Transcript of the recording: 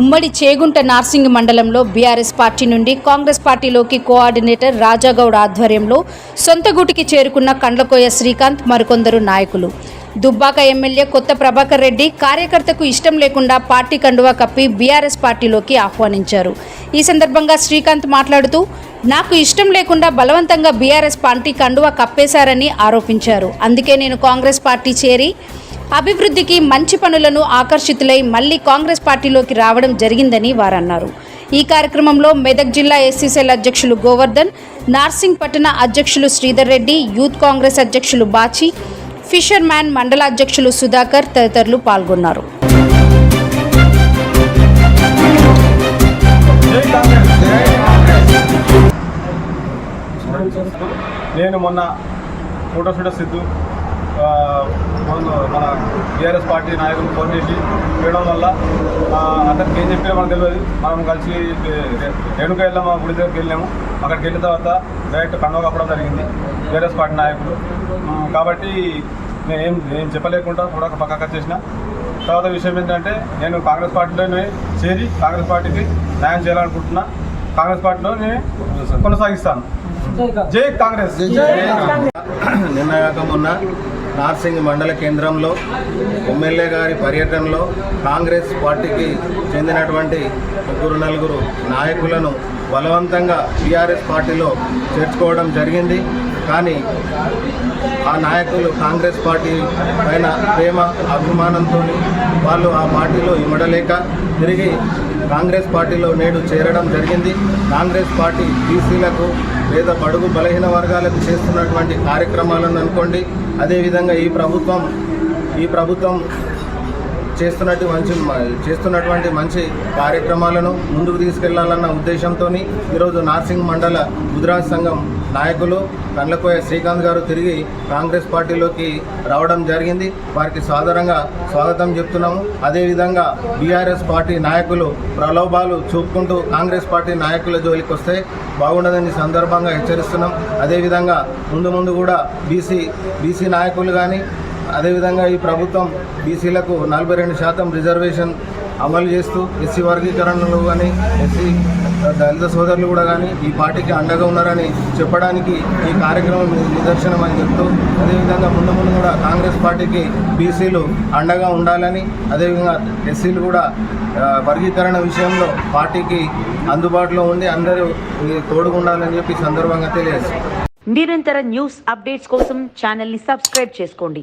ఉమ్మడి చేగుంట నార్సింగ్ మండలంలో BRS party నుండి కాంగ్రెస్ పార్టీలోకి కోఆర్డినేటర్ రాజాగౌడ్ ఆధ్వర్యంలో సొంతగూటికి చేరుకున్న కండ్లకోయ శ్రీకాంత్ మరికొందరు నాయకులు. దుబ్బాక ఎమ్మెల్యే కొత్త ప్రభాకర్ రెడ్డి కార్యకర్తకు ఇష్టం లేకుండా పార్టీ కండువా కప్పి బీఆర్ఎస్ పార్టీలోకి ఆహ్వానించారు. ఈ సందర్భంగా శ్రీకాంత్ మాట్లాడుతూ నాకు ఇష్టం లేకుండా బలవంతంగా బీఆర్ఎస్ పార్టీ కండువా కప్పేశారని ఆరోపించారు. అందుకే నేను కాంగ్రెస్ పార్టీ చేరి అభివృద్ధికి మంచి పనులను ఆకర్షితులై మళ్ళీ కాంగ్రెస్ పార్టీలోకి రావడం జరిగిందని వారన్నారు. ఈ కార్యక్రమంలో మెదక్ జిల్లా ఎస్సీసీఎల్ అధ్యక్షులు గోవర్ధన్ నార్సింగ్ పట్టణ అధ్యక్షులు శ్రీధర్ రెడ్డి యూత్ కాంగ్రెస్ అధ్యక్షులు బాచి ఫిషర్ మ్యాన్ మండల అధ్యక్షులు సుధాకర్ తదితరులు పాల్గొన్నారు. నేను మొన్న ఫోటో సిద్ధు మన టీఆర్ఎస్ పార్టీ నాయకులు ఫోన్ చేసి చేయడం వల్ల ఆ, అతనికి ఏం చెప్పినా మనకు తెలియదు. మనం కలిసి రేణుక వెళ్ళాము ఆ గుడి దగ్గరికి వెళ్ళాము. అక్కడికి వెళ్ళిన తర్వాత డైరెక్ట్ కండవ కప్పడం జరిగింది. టీఆర్ఎస్ పార్టీ నాయకులు. కాబట్టి నేను ఏం ఏం చెప్పలేకుండా కూడా పక్కకు వచ్చేసిన. తర్వాత విషయం ఏంటంటే నేను కాంగ్రెస్ పార్టీలోనే చేరి కాంగ్రెస్ పార్టీకి న్యాయం చేయాలనుకుంటున్నా. కాంగ్రెస్ పార్టీలో నేను కొనసాగిస్తాను. జై కాంగ్రెస్. నిన్నగాక మొన్న నార్సింగ్ మండల కేంద్రంలో ఎమ్మెల్యే గారి పర్యటనలో కాంగ్రెస్ పార్టీకి చెందినటువంటి ముగ్గురు నలుగురు నాయకులను బలవంతంగా టీఆర్ఎస్ పార్టీలో చేర్చుకోవడం జరిగింది. కానీ ఆ నాయకులు కాంగ్రెస్ పార్టీ పైన ప్రేమ అభిమానంతో వాళ్ళు ఆ పార్టీలో ఇమడలేక తిరిగి కాంగ్రెస్ పార్టీలో నేడు చేరడం జరిగింది. కాంగ్రెస్ పార్టీ బీసీలకు లేదా బడుగు బలహీన వర్గాలకు చేస్తున్నటువంటి కార్యక్రమాలను అనుకోండి. అదేవిధంగా ఈ ప్రభుత్వం ఈ ప్రభుత్వం చేస్తున్నట్టు మంచి చేస్తున్నటువంటి మంచి కార్యక్రమాలను ముందుకు తీసుకెళ్ళాలన్న ఉద్దేశంతో ఈరోజు నార్సింగ్ మండల గుజరాత్ సంఘం నాయకులు కండ్లకోయ శ్రీకాంత్ గారు తిరిగి కాంగ్రెస్ పార్టీలోకి రావడం జరిగింది. వారికి సాదరంగా స్వాగతం చెప్తున్నాము. అదేవిధంగా బీఆర్ఎస్ పార్టీ నాయకులు ప్రలోభాలు చూపుకుంటూ కాంగ్రెస్ పార్టీ నాయకుల జోలికి వస్తే బాగుండదని సందర్భంగా హెచ్చరిస్తున్నాం. అదేవిధంగా ముందు ముందు కూడా బీసీ బీసీ నాయకులు కానీ అదేవిధంగా ఈ ప్రభుత్వం బీసీలకు నలభై రెండు శాతం రిజర్వేషన్ అమలు చేస్తూ ఎస్సీ వర్గీకరణలు కానీ ఎస్సీ దళిత సోదరులు కూడా కానీ ఈ పార్టీకి అండగా ఉన్నారని చెప్పడానికి ఈ కార్యక్రమం నిదర్శనం అని చెప్తూ అదేవిధంగా ముందు ముందు కూడా కాంగ్రెస్ పార్టీకి బీసీలు అండగా ఉండాలని అదేవిధంగా ఎస్సీలు కూడా వర్గీకరణ విషయంలో పార్టీకి అందుబాటులో ఉండి అందరూ తోడుగుండాలని చెప్పి సందర్భంగా తెలియజేస్తారు నిరంతర న్యూస్ అప్డేట్స్ కోసం ఛానల్ని సబ్స్క్రైబ్ చేసుకోండి.